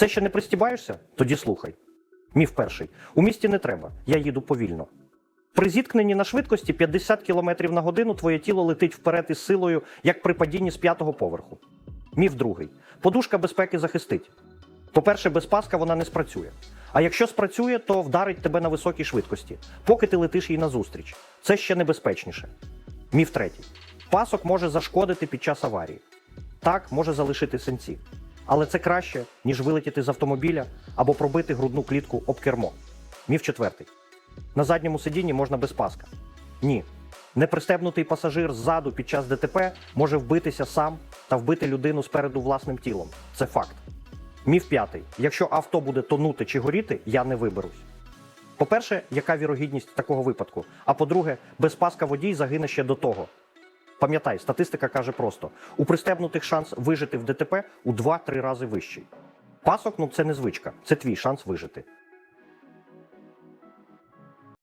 Все ще не пристібаєшся? Тоді слухай. Міф перший. У місті не треба. Я їду повільно. При зіткненні на швидкості 50 км на годину твоє тіло летить вперед із силою, як при падінні з п'ятого поверху. Міф другий. Подушка безпеки захистить. По-перше, без паска вона не спрацює. А якщо спрацює, то вдарить тебе на високій швидкості, поки ти летиш їй назустріч. Це ще небезпечніше. Міф третій. Пасок може зашкодити під час аварії. Так, може залишити синці. Але це краще, ніж вилетіти з автомобіля або пробити грудну клітку об кермо. Міф четвертий. На задньому сидінні можна без паска. Ні. Непристебнутий пасажир ззаду під час ДТП може вбитися сам та вбити людину спереду власним тілом. Це факт. Міф п'ятий. Якщо авто буде тонути чи горіти, я не виберусь. По-перше, яка вірогідність такого випадку? А по-друге, без паска водій загине ще до того. Пам'ятай, статистика каже просто: у пристебнутих шанс вижити в ДТП у 2-3 рази вищий. Пасок ну це не звичка, це твій шанс вижити.